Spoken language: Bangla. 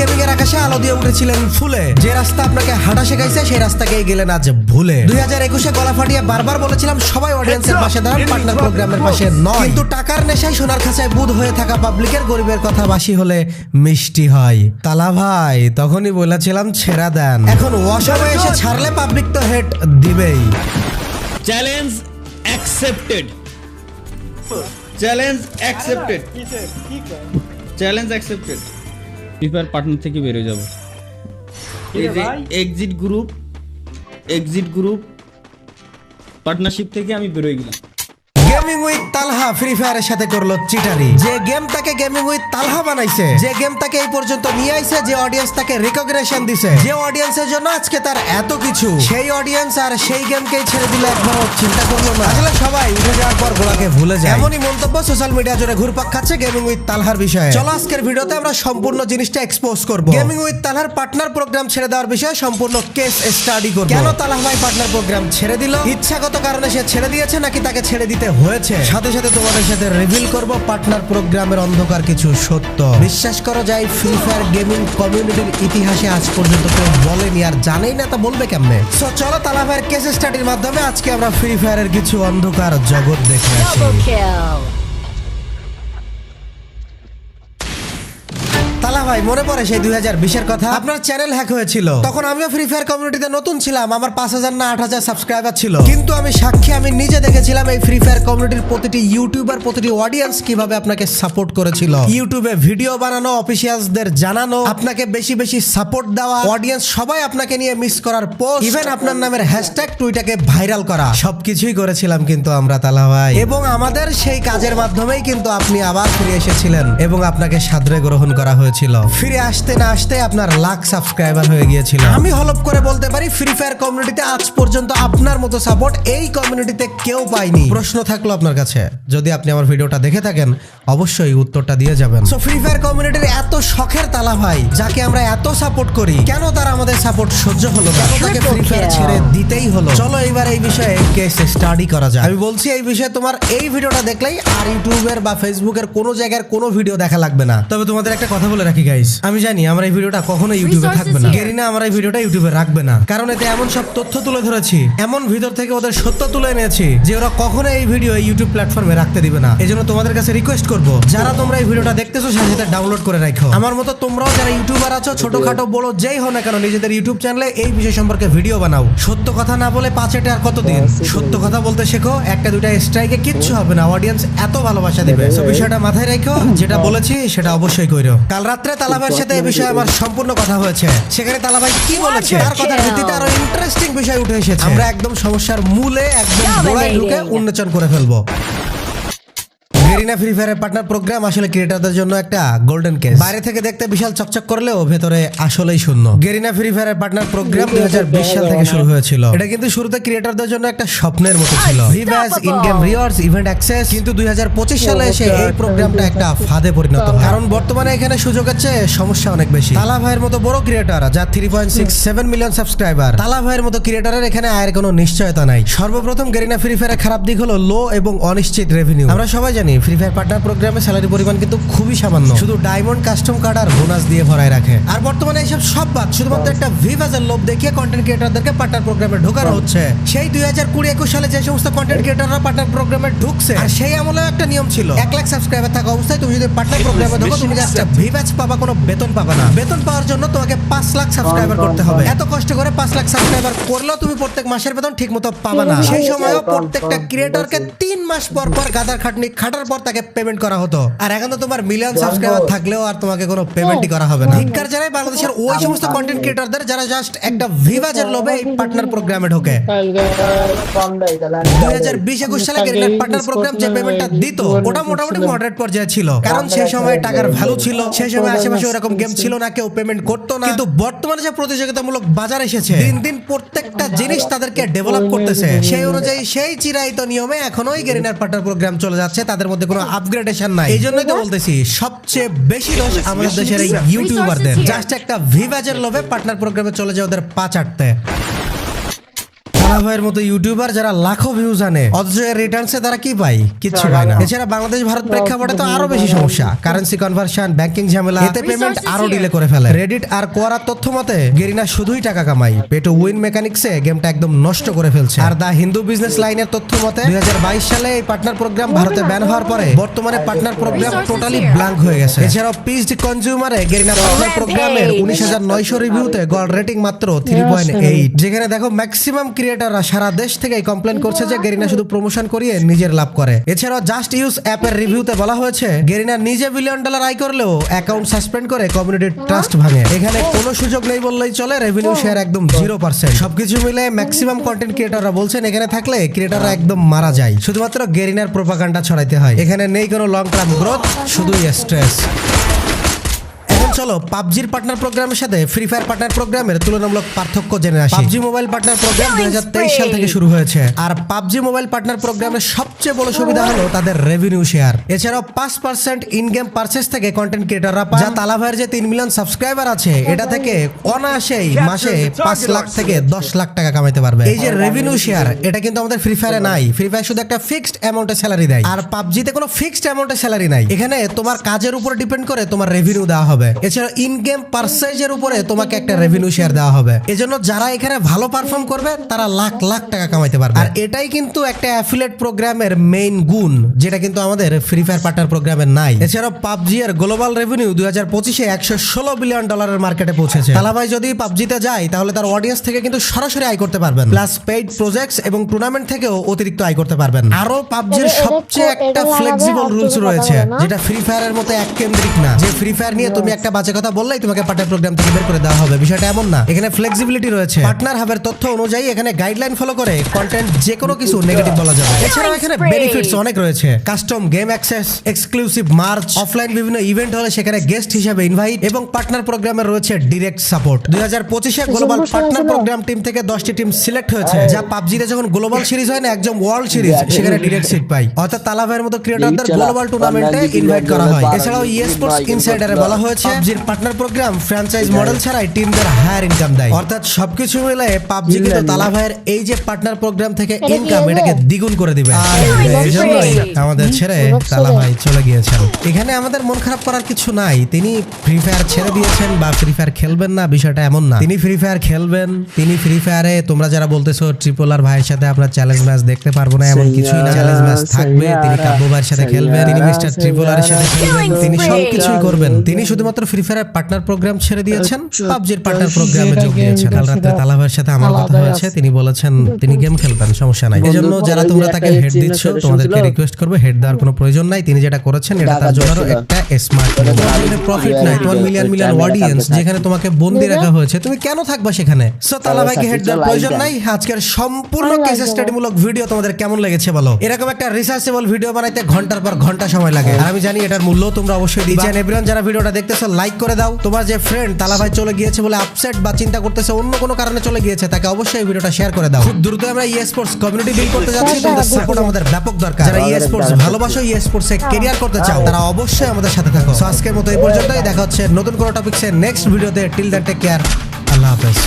গেমিং এর আকাশে আলো দিয়ে উঠেছিলেন ফুলে। যে রাস্তা আপনাকে হাঁটা শেখাইছে সেই রাস্তাকেই গেলেন আজ ভুলে। দুই হাজার একুশে গলা ফাটিয়ে বারবার বলেছিলাম সবাই অডিয়েন্সের পাশে দাঁড়ান পার্টনার প্রোগ্রামের পাশে নয়। কিন্তু টাকার নেশায় সোনার খাঁচায় বুধ হয়ে থাকা পাবলিকের গরিবের কথা বাসি হলে মিষ্টি হয়। তালা ভাই তখনই বলেছিলাম ছেড়া দেন। এখন অসময়ে এসে ছাড়লে পাবলিক তো head দিবেই। Challenge accepted challenge accepted challenge accepted prepare partner থেকে বেরোয় যাব। এই যে exit group exit group partnership থেকে আমি বেরোয় গেলাম। গেমিং উইথ তালহা ফ্রি ফায়ারের সাথে করল চিটারি যে গেম তাকে গেমিং উইথ তালহা বানাইছে। যে গেম তাকে এই পর্যন্ত নিয়ে আইছে যে অডিয়েন্স তাকে রিকগনিশন দিছে। যে অডিয়েন্সের জন্য আজকে তার এত কিছু। সেই অডিয়েন্স আর সেই গেমকেই ছেড়ে দিলে একবারও চিন্তা করল না। আসলে সবাই উঠে যাওয়ার পর গোলাকে ভুলে যায়। এমনই মন্তব্য সোশ্যাল মিডিয়া জুড়ে ঘুরপাক খাচ্ছে গেমিং উইথ তালহার বিষয়ে। চলো আজকের ভিডিওতে আমরা সম্পূর্ণ জিনিসটা এক্সপোজ করব। গেমিং উইথ তালহার পার্টনার প্রোগ্রাম ছেড়ে দেওয়ার বিষয়ে সম্পূর্ণ কেস স্টাডি করব। কেন তালহা ভাই পার্টনার প্রোগ্রাম ছেড়ে দিল? ইচ্ছাগত কারণে সে ছেড়ে দিয়েছে নাকি তাকে ছেড়ে দিতে হয়েছে? সাথে সাথে তোমাদের সাথে রিভিল করব পার্টনার প্রোগ্রামের অন্ধকার কিছু সত্য। বিশ্বাস করা যায় ফ্রি ফায়ার গেমিং কমিউনিটির ইতিহাসে আজ পর্যন্ত কেউ বলেনি আর জানেই না তা বলবে কেমনে। সো চলো তালা ভাইয়ের কেস স্টাডির মাধ্যমে আজকে আমরা ফ্রি ফায়ারের কিছু অন্ধকার জগৎ দেখে আসি। ভাই, মনে পড়ে সেই দুই হাজার বিশের কথা? আপনার চ্যানেল হ্যাক হয়েছিল। তখন আমিও ফ্রি ফায়ার কমিউনিটিতে নতুন ছিলাম। আমার পাঁচ হাজার না আট হাজার সাবস্ক্রাইবার ছিল। কিন্তু আমি সাক্ষী, আমি নিজে দেখেছিলাম এই ফ্রি ফায়ার কমিউনিটির প্রতিটি ইউটিউবার প্রতিটি অডিয়েন্স কীভাবে আপনাকে সাপোর্ট করেছিল। ইউটিউবে ভিডিও বানানো অফিসিয়ালসদের জানানো, আপনাকে বেশি বেশি সাপোর্ট দেওয়া অডিয়েন্স সবাই আপনাকে নিয়ে মিস করার পোস্ট ইভেন আপনার নামের হ্যাশট্যাগ টুইটাকে ভাইরাল করা। সবকিছুই করেছিলাম কিন্তু আমরা, তালা ভাই। এবং আমাদের সেই কাজের মাধ্যমেই কিন্তু আপনি আবার ফিরে এসেছিলেন এবং আপনাকে সাদরে গ্রহণ করা হয়েছিল। ফিরে আসতে না আসতে আপনার লাখ সাবস্ক্রাইবার হয়ে গিয়েছিল। আমি হলপ করে বলতে পারি ফ্রি ফায়ার কমিউনিটিতে আজ পর্যন্ত আপনার মতো সাপোর্ট এই কমিউনিটিতে কেউ পায়নি। প্রশ্ন থাকল আপনার কাছে যদি আপনি আমার ভিডিওটা দেখে থাকেন অবশ্যই উত্তরটা দিয়ে যাবেন। সো ফ্রি ফায়ার কমিউনিটির এত শখের তালা ভাই যাকে আমরা এত সাপোর্ট করি কেন তারা আমাদের সাপোর্ট সহ্য হলো না? তাকে ফ্রি ফায়ার ছেড়ে দিতেই হলো। চলো এবার এই বিষয়ে কেস স্টাডি করা যায় আমি বলছি এই বিষয়ে তোমার এই ভিডিওটা দেখলেই আর ইউটিউবের বা ফেসবুকের কোনো জায়গার কোনো ভিডিও দেখা লাগবে না। তবে তোমাদের একটা কথা বলে রাখি গাইস আমি জানি আমার এই ভিডিওটা কখনো ইউটিউবে থাকবে না. গেরিনা আমার এই ভিডিওটা ইউটিউবে রাখবে না। কারণ এতে এমন সব তথ্য তুলে ধরেছি এমন ভিতর থেকে ওদের সত্য তুলে এনেছি যে ওরা কখনো এই ভিডিও ইউটিউব প্ল্যাটফর্মে রাখতে দিবে না। এজন্য তোমাদের কাছে রিকোয়েস্ট করব যারা তোমরা এই ভিডিওটা দেখতেছো সাথে সাথে ডাউনলোড করে রাখো। আমার মতো তোমরাও যারা ইউটিউবার আছো ছোটখাটো বড় যেই হও না কেন নিজেদের ইউটিউব চ্যানেলে এই বিষয় সম্পর্কে ভিডিও বানাও। সত্য কথা না বলে পাঁচ এটা আর কতদিন? সত্য কথা বলতে শেখো একটা দুইটা স্ট্রাইকে কিচ্ছু হবে না। অডিয়েন্স এত ভালোবাসা দিবে। তো বিষয়টা মাথায় রেখো যেটা বলেছি সেটা অবশ্যই কইরো। কাল রাত্রে তালাভাইয়ের সাথে এই বিষয়ে আমার সম্পূর্ণ কথা হয়েছে। সেখানে তালাবাই কি বলেছে? তার কথার ভিত্তিতে আরও ইন্টারেস্টিং বিষয় উঠে এসেছে। আমরা একদম সমস্যার মূলে একদম গোড়ায় ঢুকে উন্মোচন করে ফেলব। গেরিনা ফ্রি ফায়ারের পার্টনার প্রোগ্রাম আসলে ক্রিয়েটারদের জন্য একটা গোল্ডেন কেস বাইরে থেকে দেখতে বিশাল চকচক করলেও ভেতরে আসলেই শূন্য। গেরিনা ফ্রি ফায়ারের পার্টনার প্রোগ্রাম দুই হাজার বিশ সাল থেকে শুরু হয়েছিল। এটা কিন্তু শুরুতে ক্রিয়েটারদের জন্য একটা স্বপ্নের মতো ছিল। ভিভ্যাস ইন গেম ইভেন্ট অ্যাক্সেস কিন্তু দুই সালে এসে এই প্রোগ্রামটা একটা ফাঁদে পরিণত হয়। কারণ বর্তমানে এখানে সুযোগের চেয়ে সমস্যা অনেক বেশি। তালা ভাইয়ের মতো বড় ক্রিয়েটার যার three point six seven million subscriber তালা ভাইয়ের মতো ক্রিয়েটারের এখানে আয়ের কোনো নিশ্চয়তা নাই। সর্বপ্রথম গেরিনা ফ্রি ফায়ারের খারাপ দিক হলো লো এবং অনিশ্চিত রেভিনিউ আমরা সবাই জানি ফ্রি ফায়ার পার্টনার প্রোগ্রামে স্যালারি পরিমাণ কিন্তু খুবই সামান্য। শুধু ডায়মন্ড কাস্টম কার্ড আর বোনাস দিয়ে ভরায় রাখে। আর বর্তমানে এইসব সব বাদ শুধুমাত্র একটা ভিভাজের লোভ দেখিয়ে কন্টেন্ট ক্রিয়েটারদেরকে পার্টনার প্রোগ্রামে ঢোকানো হচ্ছে। সেই দুই হাজার কুড়ি একুশ সালে যে সমস্ত কন্টেন্ট ক্রিয়েটাররা পার্টনার প্রোগ্রামে ঢুকছে আর সেই আমলেও একটা নিয়ম ছিল। এক লাখ সাবস্ক্রাইবার থাকা অবস্থায় তুমি যদি পার্টনার প্রোগ্রামে ঢোকো তুমি একটা ভিভাজ পাবা কোনো বেতন পাবা না। বেতন পাওয়ার জন্য তোমাকে পাঁচ লাখ সাবস্ক্রাইবার করতে হবে। এত কষ্ট করে পাঁচ লাখ সাবস্ক্রাইবার করলেও তুমি প্রত্যেক মাসের বেতন ঠিক মতো পাবা না। সেই সময়ও প্রত্যেকটা ক্রিয়েটরকে তিন মাস পর পর গাদার খাটনি খাটার পর তাকে পেমেন্ট করা হতো। আর এখন তো তোমার মিলিয়ন সাবস্ক্রাইবার থাকলেও আর তোমাকে কোনো পেমেন্টই করা হবে না। ধিক্কার জানাই বাংলাদেশের ওই সমস্ত কন্টেন্ট ক্রিয়েটরদের যারা জাস্ট একটা ভিভাজের লোভে এই পার্টনার প্রোগ্রামে ঢোকে। দুই হাজার বিশ একুশ সালে ক্রিকেট পার্টনার প্রোগ্রাম যে পেমেন্টটা দিত ওটা মোটামুটি মডারেট পর্যায়ে ছিল। কারণ সেই সময় টাকার ভ্যালু ছিল সেই সময় আশেপাশে ওরকম গেম ছিল না কেউ পেমেন্ট করতো না। কিন্তু বর্তমানে যে প্রতিযোগিতামূলক বাজার এসেছে দিন দিন প্রত্যেকটা জিনিস তাদেরকে ডেভেলপ করতেছে। সেই অনুযায়ী সেই চিরায়িত নিয়মে এখনোই গেরিনার পার্টনার প্রোগ্রাম চলে যাচ্ছে। তাদের মধ্যে কোনো আপগ্রেডেশন নাই। এই জন্যই তো বলতেছি সবচেয়ে বেশি দোষ আমাদের দেশের এই ইউটিউবারদের জাস্ট একটা ভিভাজের লোভে পার্টনার প্রোগ্রামে চলে যায় ওদের পাঁচ চাটতে তালা ভাইয়ের মতো ইউটিউবার যারা লাখো ভিউজ আনে অথচ এর রিটার্নসে তারা কি পায়? কিচ্ছু পায় না। এছাড়া বাংলাদেশ ভারত প্রেক্ষাপটে তো আরও বেশি সমস্যা। কারেন্সি কনভার্সন ব্যাংকিং ঝামেলা এতে পেমেন্ট আরও ডিলে করে ফেলে। রেডিট আর কোয়ারার তথ্য মতে গেরিনা শুধুই টাকা কামাই পেটো উইন মেকানিক্সে গেমটা একদম নষ্ট করে ফেলছে। আর দা হিন্দু বিজনেস লাইনের তথ্য মতে দুই সালে এই পার্টনার প্রোগ্রাম ভারতে ব্যান হওয়ার পরে বর্তমানে পার্টনার প্রোগ্রাম টোটালি ব্ল্যাঙ্ক হয়ে গেছে। এছাড়াও পিসড কনজিউমারে গেরিনা পার্টনার প্রোগ্রামের উনিশ হাজার নয়শো রিভিউতে গোল্ড রেটিং মাত্র থ্রি পয়েন্ট এইট যেখানে দেখো ম্যাক্সিমাম ক্রিয়েটাররা সারা দেশ থেকে কমপ্লেন করছে যে গেরিনা শুধু প্রমোশন করিয়ে নিজের লাভ করে। এছাড়াও জাস্ট ইউজ অ্যাপের রিভিউতে বলা হয়েছে, গেরিনা নিজে বিলিয়ন ডলার আয় করলেও অ্যাকাউন্ট সাসপেন্ড করে কমিউনিটির ট্রাস্ট ভাঙে। এখানে কোনো সুযোগ নেই বললেই চলে রেভিনিউ শেয়ার একদম জিরো পার্সেন্ট সবকিছু মিলে ম্যাক্সিমাম কন্টেন্ট ক্রিয়েটাররা বলছেন, এখানে থাকলে ক্রিয়েটাররা একদম মারা যায়। শুধুমাত্র গেরিনার প্রোপাগান্ডা ছড়াইতে হয়। এখানে নেই কোনো লং টার্ম গ্রোথ শুধুই স্ট্রেস চলো পাবজির পার্টনার প্রোগ্রামের সাথে ফ্রি ফায়ার পার্টনার প্রোগ্রামের তুলনামূলক পার্থক্য জেনে আসি। পাবজি মোবাইল পার্টনার প্রোগ্রাম দুই হাজার তেইশ সাল থেকে শুরু হয়েছে। আর পাবজি মোবাইল পার্টনার প্রোগ্রামের সবচেয়ে বড় সুবিধা হলো তাদের রেভিনিউ শেয়ার এছাড়াও পাঁচ পার্সেন্ট ইন গেম পার্চেস থেকে কন্টেন্ট ক্রিয়েটাররা পায় যা তালা ভাইয়ের যে তিন মিলিয়ন সাবস্ক্রাইবার আছে এটা থেকে অনায়াসেই মাসে পাঁচ লাখ থেকে দশ লাখ টাকা কামাইতে পারবে। এই যে রেভিনিউ শেয়ার এটা কিন্তু আমাদের ফ্রি ফায়ারে নাই। ফ্রি ফায়ার শুধু একটা ফিক্সড অ্যামাউন্টের স্যালারি দেয়। আর পাবজিতে কোনো ফিক্সড অ্যামাউন্টের স্যালারি নাই। এখানে তোমার কাজের উপর ডিপেন্ড করে তোমার রেভিনিউ দেওয়া হবে। এছাড়া ইন গেম পার্সেজের উপরে তোমাকে একটা রেভিনিউ শেয়ার দেওয়া হবে এজন্য যারা এখানে ভালো পারফর্ম করবে তারা লাখ লাখ টাকা কামাইতে পারবে আর এটাই কিন্তু একটা অ্যাফিলেট প্রোগ্রামের মেইন গুণ যেটা কিন্তু আমাদের ফ্রি ফায়ার পার্টনার প্রোগ্রামের নাই এছাড়াও পাবজি এর গ্লোবাল রেভিনিউ দুই হাজার পঁচিশে একশো ষোলো বিলিয়ন ডলারের মার্কেটে পৌঁছেছে তালাভাই যদি পাবজিতে যায় তাহলে তার অডিয়েন্স থেকে কিন্তু সরাসরি আয় করতে পারবেন প্লাস পেইড প্রজেক্টস এবং টুর্নামেন্ট থেকেও অতিরিক্ত আয় করতে পারবেন আরও পাবজির সবচেয়ে একটা ফ্লেক্সিবল রুলস রয়েছে। যেটা ফ্রি ফায়ারের মতো এক কেন্দ্রিক না যে ফ্রি ফায়ার নিয়ে তুমি একটা বাজে কথা বললেই তোমাকে পার্টনার প্রোগ্রাম থেকে বের করে দেওয়া হবে। বিষয়টা এমন না। এখানে ফ্লেক্সিবিলিটি রয়েছে। পার্টনার হাবের তথ্য অনুযায়ী এখানে গাইডলাইন ফলো করে কন্টেন্ট যে কোনো কিছু নেগেটিভ বলা যাবে। এছাড়াও এখানে বেনিফিটস অনেক রয়েছে। Custom game access exclusive merch offline বিভিন্ন ইভেন্ট হলে সেখানে গেস্ট হিসেবে ইনভাইট এবং পার্টনার প্রোগ্রামে রয়েছে ডিরেক্ট সাপোর্ট দুই হাজার পঁচিশে গ্লোবাল পার্টনার প্রোগ্রাম টিম থেকে দশটি টিম সিলেক্ট হয়েছে যা পাবজিতে যখন গ্লোবাল সিরিজ হয় না একদম ওয়ার্ল্ড সিরিজ সেখানে ডিরেক্ট সিট পাই। অর্থাৎ তালাভাইয়ের মতো ক্রিয়েটরদের গ্লোবাল টুর্নামেন্টে ইনভাইট করা হয়। এছাড়াও ই স্পোর্টস ইনসাইডারে বলা হয়েছে পাবজির পার্টনার প্রোগ্রাম ফ্র্যাঞ্চাইজ মডেল ছাড়াই টিমদের হায়ার ইনকাম দেয়। অর্থাৎ সবকিছু মিলে পাবজি কিন্তু তালাভাইয়ের এই যে পার্টনার প্রোগ্রাম থেকে ইনকাম এটাকে দ্বিগুণ করে দিবে। আর এই জন্যই আমাদের ছেড়ে Good তালাভাই চলে। গিয়েছেন। এখানে আমাদের মন খারাপ করার কিছু নাই। তিনি ফ্রি ফায়ার ছেড়ে দিয়েছেন বা ফ্রি ফায়ার খেলবেন না বিষয়টা এমন না। তিনি ফ্রি ফায়ার খেলবেন তিনি ফ্রি ফায়ারে তোমরা যারা বলতেছো ট্রিপল আর ভাইয়ের সাথে আমরা চ্যালেঞ্জ ম্যাচ দেখতে পারব না এমন কিছুই না। চ্যালেঞ্জ ম্যাচ থাকবে তিনি কাব্য ভাইয়ের সাথে খেলবেন তিনি মিস্টার ট্রিপল আর সাথে খেলবেন তিনি সবকিছুই করবেন। তিনি শুধুমাত্র ফ্রি ফায়ার পার্টনার প্রোগ্রাম ছেড়ে দিয়েছেন। পাবজির পার্টনার প্রোগ্রামে যোগ দিয়েছেন। কাল রাতে তালা সাথে আমার কথা হয়েছে। তিনি বলেছেন তিনি গেম খেলবেন সমস্যা নাই। এই জন্য যারা তোমরা তাকে হেড দিচ্ছ তোমাদেরকে রিকোয়েস্ট করবে হেড দেওয়ার কোনো প্রয়োজন নাই। তিনি যেটা করেছেন এটা তার জন্য একটা স্মার্ট প্রফিট নাই তোমার মিলিয়ন মিলিয়ন অডিয়েন্স যেখানে তোমাকে বন্দি রাখা হয়েছে তুমি কেন থাকবা সেখানে? সো তালা ভাইকে হেড দেওয়ার প্রয়োজন নাই। আজকের সম্পূর্ণ কেস স্টাডি মূলক ভিডিও তোমাদের কেমন লেগেছে বলো? এরকম একটা রিসার্চেবল ভিডিও বানাইতে ঘণ্টার পর ঘণ্টা সময় লাগে। আর আমি জানি এটার মূল্য তোমরা অবশ্যই দিচ্ছি। এভরিওয়ান যারা ভিডিওটা দেখতেছো লাইক করে দাও। তোমার যে ফ্রেন্ড তালা ভাই চলে গিয়েছে বলে আপসেট বা চিন্তা করতেছে অন্য কোনো কারণে চলে গিয়েছে তাকে অবশ্যই এই ভিডিওটা শেয়ার করে দাও। খুব দ্রুত আমরা ই স্পোর্টস কমিউনিটি বিল্ড করতে যাচ্ছি তোমাদের সাপোর্ট আমাদের ব্যাপক দরকার। যারা ই স্পোর্টস ভালোবাসো ই স্পোর্টস এ কেরিয়ার করতে চাও তারা অবশ্যই আমাদের সাথে থাকো। সো আজকের মতো এই পর্যন্তই। দেখা হচ্ছে নতুন কোনো টপিকসে নেক্সট ভিডিওতে টিল দ্যাট টেক কেয়ার আল্লাহ হাফেজ।